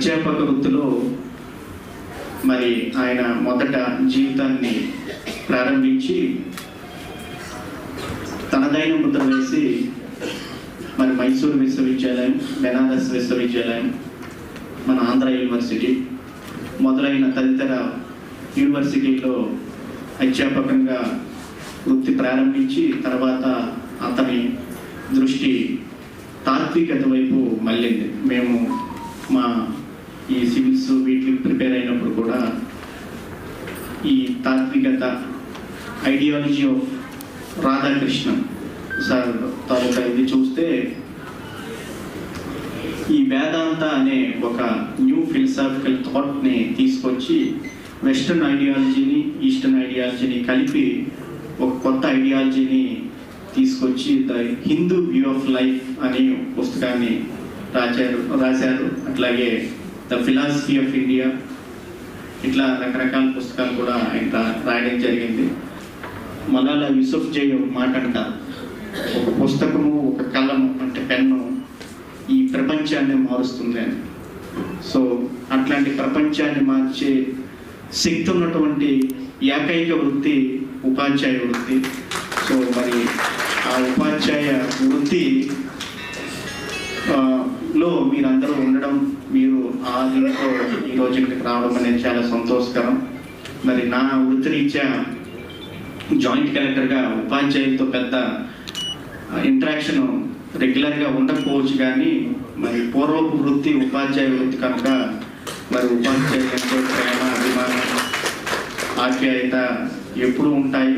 అధ్యాపక వృత్తిలో మరి ఆయన మొదట జీవితాన్ని ప్రారంభించి తనదైన ముద్ర వేసి మరి మైసూరు విశ్వవిద్యాలయం బెనారస్ విశ్వవిద్యాలయం మన ఆంధ్ర యూనివర్సిటీ మొదలైన తదితర యూనివర్సిటీలో అధ్యాపకంగా వృత్తి ప్రారంభించి తర్వాత అతని దృష్టి తాత్వికత వైపు మళ్ళింది. మేము మా ఈ సివిల్స్ వీటికి ప్రిపేర్ అయినప్పుడు కూడా ఈ తాత్వికత ఐడియాలజీ ఆఫ్ రాధాకృష్ణ సార్ తాలూకా ఇది చూస్తే ఈ వేదాంత అనే ఒక న్యూ ఫిలసాఫికల్ థాట్ని తీసుకొచ్చి వెస్టర్న్ ఐడియాలజీని ఈస్టర్న్ ఐడియాలజీని కలిపి ఒక కొత్త ఐడియాలజీని తీసుకొచ్చి the Hindu view of life అనే పుస్తకాన్ని రాశారు రాశారు. అట్లాగే ద ఫిలాసఫీ ఆఫ్ ఇండియా ఇట్లా రకరకాల పుస్తకాలు కూడా ఆయన రాయడం జరిగింది. మలాలా యూసుఫ్ జై ఒక మాట అంటారు ఒక పుస్తకము ఒక కలము అంటే పెన్ను ఈ ప్రపంచాన్ని మారుస్తుంది అని. సో అట్లాంటి ప్రపంచాన్ని మార్చే శక్తి ఉన్నటువంటి ఏకైక వృత్తి ఉపాధ్యాయ వృత్తి. సో మరి ఆ ఉపాధ్యాయ వృత్తి లో మీరందరూ ఉండడం మీరు ఆ ఈ రోజు ఇక్కడికి రావడం అనేది చాలా సంతోషకరం. మరి నా వృత్తిరీత్యా జాయింట్ కలెక్టర్గా ఉపాధ్యాయులతో పెద్ద ఇంట్రాక్షన్ రెగ్యులర్గా ఉండకపోవచ్చు కానీ మరి పూర్వపు వృత్తి ఉపాధ్యాయ వృత్తి కనుక మరి ఉపాధ్యాయులతో ప్రేమ అభిమానం ఆప్యాయత ఎప్పుడు ఉంటాయి.